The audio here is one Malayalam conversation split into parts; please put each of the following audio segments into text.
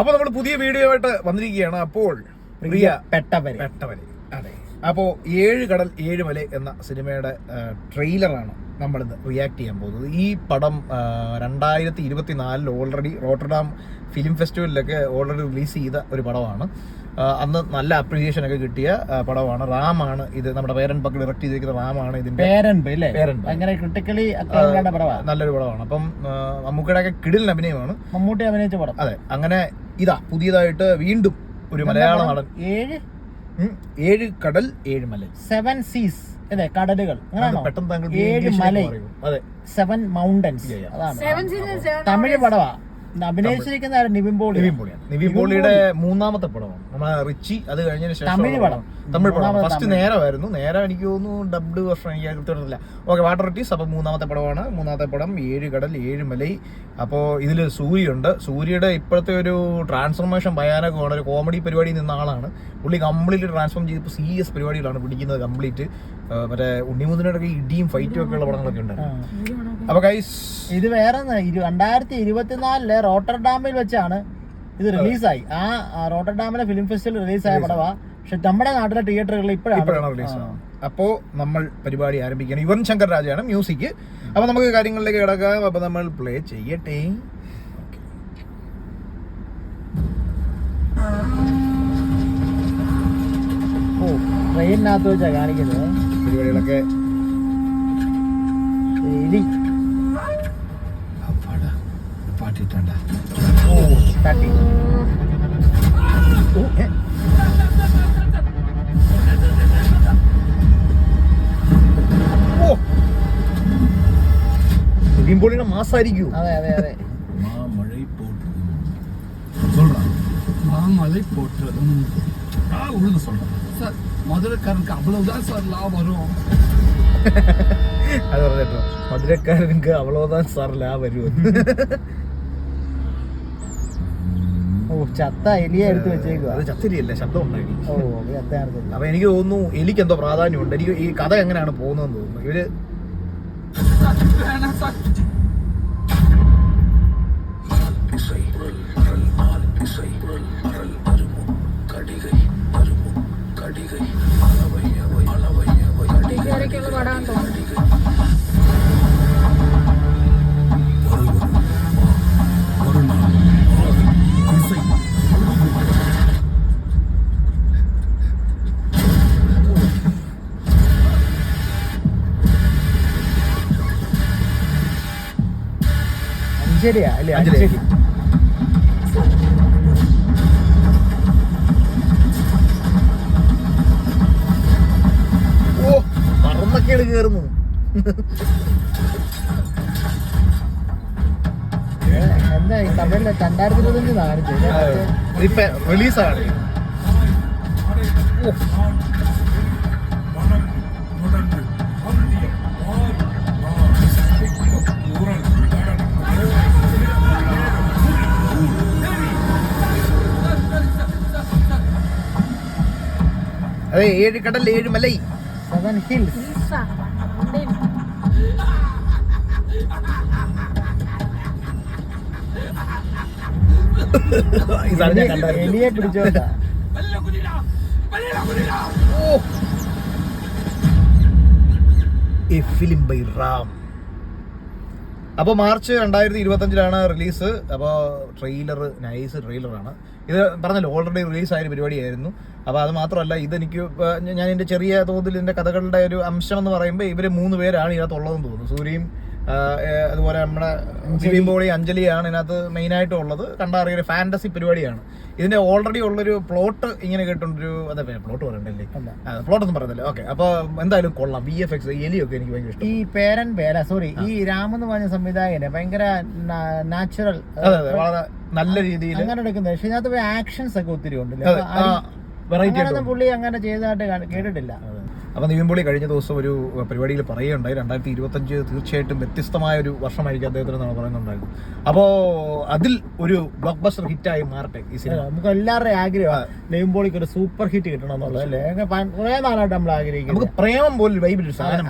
അപ്പൊ നമ്മൾ പുതിയ വീഡിയോ ആയിട്ട് വന്നിരിക്കുകയാണ്. അപ്പോൾ പ്രിയ പെട്ടവരെ. പെട്ടവരെ. അതെ. അപ്പോൾ ഏഴ് കടൽ ഏഴ് മല എന്ന സിനിമയുടെ ട്രെയിലറാണ് നമ്മളിന്ന് റിയാക്ട് ചെയ്യാൻ പോകുന്നത്. ഈ പടം രണ്ടായിരത്തി ഇരുപത്തി നാലിൽ ഓൾറെഡി റോട്ടർഡാം ഫിലിം ഫെസ്റ്റിവലിലൊക്കെ ഓൾറെഡി റിലീസ് ചെയ്ത ഒരു പടമാണ്. അന്ന് നല്ല അപ്രീസിയേഷൻ ഒക്കെ കിട്ടിയ പടമാണ്. റാമാണ് ഇത്. നമ്മുടെ പേരൻ പക്ക് ഡയറക്ട് ചെയ്തിരിക്കുന്ന റാമാണ് ഇതിന്റെ. ഭയങ്കര ക്രിട്ടിക്കലി പടമാണ്. നല്ലൊരു പടമാണ്. അപ്പം മമ്മൂക്കയുടെ ഒക്കെ കിടിലൻ അഭിനയമാണ്. മമ്മൂട്ടി അഭിനയിച്ച പടം. അതെ. അങ്ങനെ ഇതാ പുതിയതായിട്ട് വീണ്ടും ഒരു മലയാള നടൻ. ഏഴ്? ഏഴ് കടൽ ഏഴ് മല സെവൻ സീസ് അതെ കടലുകൾ. അങ്ങനെയാണോ? പെട്ടെന്ന് താങ്കൾ ഏഴ് മല. അതെ. Seven mountains. അതാണ്. തമിഴ് പടവാ? നിവിൻ പോളിയുടെ മൂന്നാമത്തെ പടമാണ് നമ്മളെ റിച്ചി അത് കഴിഞ്ഞതിന് ശേഷം തമിഴ് പടം. തമിഴ് പടം. ഫസ്റ്റ്. നേരമായിരുന്നു. നേരം എനിക്ക് തോന്നുന്നു ഡബ്ഡ് വർഷം എനിക്ക് കൃത്യമായിട്ടില്ല ഓക്കെ വാട്ടർ റിറ്റീസ് അപ്പോൾ മൂന്നാമത്തെ പടമാണ്. മൂന്നാമത്തെ പടം ഏഴ് കടൽ ഏഴ് മലൈ. അപ്പോൾ ഇതിൽ സൂര്യയുണ്ട്. സൂര്യയുടെ ഇപ്പോഴത്തെ ഒരു ട്രാൻസ്ഫോർമേഷൻ ഭയാനകമാണ്. ഒരു കോമഡി പരിപാടി നിന്ന ആളാണ്. പുള്ളി കംപ്ലീറ്റ് ട്രാൻസ്ഫോം ചെയ്തപ്പോൾ സീരിയസ് പരിപാടികളാണ് പിടിക്കുന്നത് കംപ്ലീറ്റ് മറ്റേ ഉണ്ണിമുന്തിനോടൊക്കെ ഇടിയും ഫൈറ്റും ഒക്കെ ഉള്ള പടങ്ങളൊക്കെ ഉണ്ട് ആ. അപ്പോൾ ഗൈസ് ഇത് വേറെ രണ്ടായിരത്തി ഇരുപത്തിനാലിൽ റോട്ടർഡാമിൽ വെച്ചാണ് ഇത് റിലീസായി. ആ റോട്ടർഡാമിലെ ഫിലിം ഫെസ്റ്റിവൽ റിലീസായ പടവാ. പക്ഷെ നമ്മുടെ നാട്ടിലെ തിയേറ്ററുകളിൽ ഇപ്പോഴാണ്. റിലീസ് അപ്പോ നമ്മൾ പരിപാടി ആരംഭിക്കണം യുവൻ ശങ്കർ രാജയാണ് മ്യൂസിക് അപ്പൊ നമുക്ക് കാര്യങ്ങളിലേക്ക് കിടക്കാം. അപ്പൊ നമ്മൾ പ്ലേ ചെയ്യട്ടെ. ഓ ട്രെയിനിനകത്ത് വെച്ചാ കാണിക്കുന്നത്. പരിപാടികളൊക്കെ എലി പാട്ടിട്ടണ്ട ഓ തട്ടി ഓ നിവിൻപോളിയുടെ മാസായിരിക്കൂ അതെ അതെ അതെ மாமழை போட்டது சொல்றான் மாமழை போட்டது ஆ ஒழுங்கு சொல்றேன் சார் மதுரைக்காரனுக்கு அவ்வளவுதான் சார் லாபம் வரும் അത് പറഞ്ഞിട്ടോ മധുരക്കാരനക്ക് അവളോതാൻ സാറില്ല ആ വരുമെന്ന് ഓ ചത്ത എലിയെ എടുത്ത് വെച്ചേക്കുക അത് അപ്പൊ എനിക്ക് തോന്നുന്നു എലിക്ക് എന്തോ പ്രാധാന്യമുണ്ട്. എനിക്ക് ഈ കഥ എങ്ങനെയാണ് പോകുന്നതെന്ന് തോന്നുന്നു. ഇവർ കടികൈ കടികൈ അളവയ്യ അളവയ്യ അഞ്ചലിയാ അല്ലേ? അഞ്ജലി. ഓ പറന്നൊക്കെയാണ് കേറുന്നു ഏ, എന്താ ഈ തമിഴിലെ രണ്ടായിരത്തി ഇരുപത്തഞ്ച് കാണിച്ചത് ഇപ്പൊ റിലീസാണ് അതെ ഏഴ് കടൽ ഏഴ് മലൈ. സെവൻ ഹിൽസ് എലിയെ എ ഫിലിം ബൈ റാം. അപ്പോൾ മാർച്ച് രണ്ടായിരത്തി ഇരുപത്തഞ്ചിലാണ് റിലീസ്. അപ്പോൾ ട്രെയിലർ നൈസ് ട്രെയിലറാണ്. ഇത് പറഞ്ഞല്ലോ ഓൾറെഡി റിലീസ് ആയ ഒരു പരിപാടിയായിരുന്നു. അപ്പോൾ അത് മാത്രമല്ല ഇതെനിക്ക് ഞാൻ എന്റെ ചെറിയ തോതിൽ എന്റെ കഥകളുടെ ഒരു അംശം എന്ന് പറയുമ്പോൾ ഇവർ മൂന്ന് പേരാണ് ഇതിനകത്തുള്ളതെന്ന് തോന്നുന്നു. സൂര്യയും അതുപോലെ നമ്മുടെ ജിവിൻ ബോളി അഞ്ജലിയാണ് ഇതിനകത്ത് മെയിനായിട്ട് ഉള്ളത് കണ്ടറിയ ഒരു ഫാന്റസി പരിപാടിയാണ്. ഇതിന്റെ ഓൾറെഡി ഉള്ളൊരു പ്ലോട്ട് ഇങ്ങനെ കേട്ടൊരു അതെ പ്ലോട്ട് പറയണ്ടല്ലേ? പ്ലോട്ട് ഒന്നും പറയുന്നില്ല ഓക്കെ അപ്പൊ എന്തായാലും കൊള്ളാം. ബി എഫ് എക്സ് എലിയൊക്കെ എനിക്ക് ഭയങ്കര ഇഷ്ടം. ഈ പേരൻ പേര സോറി ഈ രാം എന്ന് പറഞ്ഞ സംവിധായകനെ ഭയങ്കര നാച്ചുറൽ വളരെ നല്ല രീതിയിൽ അങ്ങനെ എടുക്കുന്നത് പക്ഷെ ഇതിനകത്ത് ആക്ഷൻസ് ഒക്കെ ഒത്തിരി ഉണ്ടല്ലേ? ആയിട്ട് പുള്ളി അങ്ങനെ ചെയ്തതായിട്ട് കാണ- കേട്ടിട്ടില്ല നിവിൻ പോളി കഴിഞ്ഞ ദിവസം ഒരു പരിപാടിയിൽ പറയുകയുണ്ടായി. രണ്ടായിരത്തി ഇരുപത്തഞ്ച് തീർച്ചയായിട്ടും വ്യത്യസ്തമായ ഒരു വർഷമായിരിക്കും അദ്ദേഹത്തിന് നമ്മൾ പറയുന്നുണ്ടായിരുന്നു അപ്പോൾ അതിൽ ഒരു ബ്ലോക്ക് ബസ്റ്റർ ഹിറ്റായി മാറട്ടെ ഈ സിനിമ. നമുക്ക് എല്ലാവരുടെയും ആഗ്രഹമാണ് നെയ്മ്പോളിക്ക് ഒരു സൂപ്പർ ഹിറ്റ് കിട്ടണം എന്നുള്ളത് അല്ലേ? കുറേ നാളായിട്ട് നമ്മൾ ആഗ്രഹിക്കുന്നത് നമുക്ക് പ്രേമം പോലെ വൈബിൾ സാധനം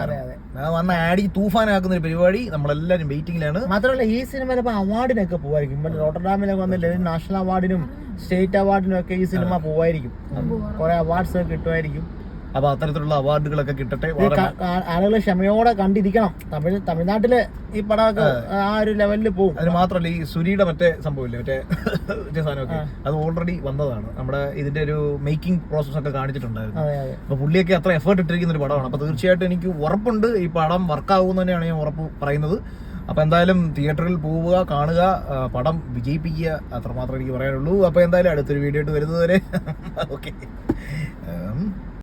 വന്ന ആടി തൂഫാനാക്കുന്ന ഒരു പരിപാടി നമ്മളെല്ലാവരും വെയിറ്റിംഗിലാണ് മാത്രമല്ല ഈ സിനിമയിൽ ഇപ്പോൾ അവാർഡിനൊക്കെ പോവായിരിക്കും. ഇപ്പം റോട്ടർഡാമിലൊക്കെ വന്നില്ലേ നാഷണൽ അവാർഡിനും സ്റ്റേറ്റ് അവാർഡിനും ഒക്കെ ഈ സിനിമ പോവായിരിക്കും. കുറെ അവാർഡ്സ് ഒക്കെ കിട്ടുമായിരിക്കും. അപ്പൊ അത്തരത്തിലുള്ള അവാർഡുകളൊക്കെ കിട്ടട്ടെ. ആളുകൾ ക്ഷമയോടെ കണ്ടിരിക്കണം. തമിഴ് തമിഴ്നാട്ടിൽ ഈ പടമൊക്കെ ആ. ഒരു ലെവലിൽ പോകും അതിന് മാത്രമല്ല ഈ സുരിയുടെ മറ്റേ സംഭവമില്ലേ മറ്റേ മറ്റേ സാധനമൊക്കെ? അത് ഓൾറെഡി വന്നതാണ്. നമ്മുടെ ഇതിന്റെ ഒരു മേക്കിംഗ് പ്രോസസ് ഒക്കെ കാണിച്ചിട്ടുണ്ടായിരുന്നു. അപ്പൊ പുള്ളിയൊക്കെ അത്ര എഫേർട്ട് ഇട്ടിരിക്കുന്ന ഒരു പടമാണ്. അപ്പൊ തീർച്ചയായിട്ടും എനിക്ക് ഉറപ്പുണ്ട് ഈ പടം വർക്കാവും തന്നെയാണ് ഞാൻ ഉറപ്പ് പറയുന്നത്. അപ്പൊ എന്തായാലും തിയേറ്ററിൽ പോവുക കാണുക പടം വിജയിപ്പിക്കുക അത്രമാത്രം എനിക്ക് പറയാനുള്ളൂ. അപ്പൊ എന്തായാലും അടുത്തൊരു വീഡിയോ ആയിട്ട് വരുന്നത് വരെ. ഓക്കെ